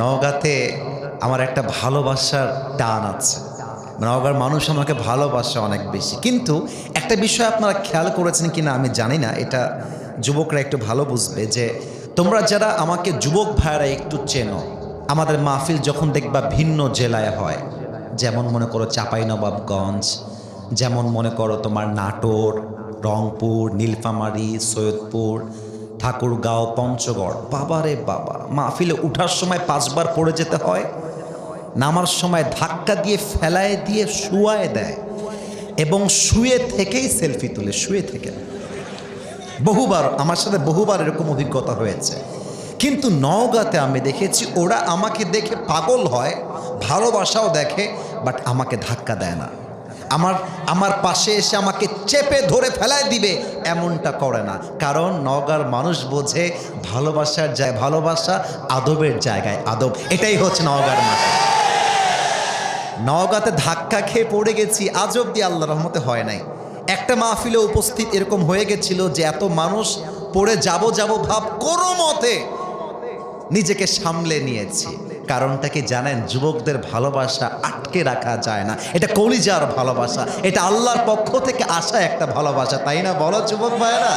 নওগাঁতে আমার একটা ভালোবাসার টান আছে। নওগাঁর মানুষ আমাকে ভালোবাসে অনেক বেশি। কিন্তু একটা বিষয় আপনারা খেয়াল করেছেন কিনা আমি জানি না, এটা যুবকরা একটু ভালো বুঝবে যে তোমরা যারা আমাকে যুবক ভাইয়েরা একটু চেনো, আমাদের মাহফিল যখন দেখবা ভিন্ন জেলায় হয়, যেমন মনে করো চাঁপাইনবাবগঞ্জ, যেমন মনে করো তোমার নাটোর, রংপুর, নীলফামারী, সৈয়দপুর ঠাকুরগাঁও পঞ্চগড়। বাবারে বাবা, মাহফিলে উঠার সময় পাঁচবার পড়ে যেতে হয়, নামার সময় ধাক্কা দিয়ে ফেলায় দিয়ে শুয়ায় দেয়, এবং শুয়ে থেকেই সেলফি তুলে, শুয়ে থেকে বহুবার, আমার সাথে বহুবার এরকম অভিজ্ঞতা হয়েছে। কিন্তু নওগাঁতে আমি দেখেছি, ওরা আমাকে দেখে পাগল হয়, ভালোবাসাও দেখে, বাট আমাকে ধাক্কা দেয় না। আমার আমার পাশে এসে আমাকে চেপে ধরে ফেলায় দিবে, এমনটা করে না। কারণ নওগাঁর মানুষ বোঝে ভালোবাসার যায় ভালোবাসা আদবের জায়গায়, আদব। এটাই হচ্ছে নওগাঁর মানুষ নওগাঁতে ধাক্কা খেয়ে পড়ে গেছি, আজ অব্দি আল্লাহ রহমতে হয় নাই। একটা মাহফিলে উপস্থিত এরকম হয়ে গেছিল যে এত মানুষ পড়ে যাব যাব ভাব কোনো মতে নিজেকে সামলে নিয়েছি। কারণটা কি জানেন, যুবকদের ভালোবাসা আটকে রাখা যায় না। এটা কলিজার ভালোবাসা। এটা আল্লাহর পক্ষ থেকে আসা একটা ভালোবাসা, তাই না? বলো, যুবক ভাইয়েরা।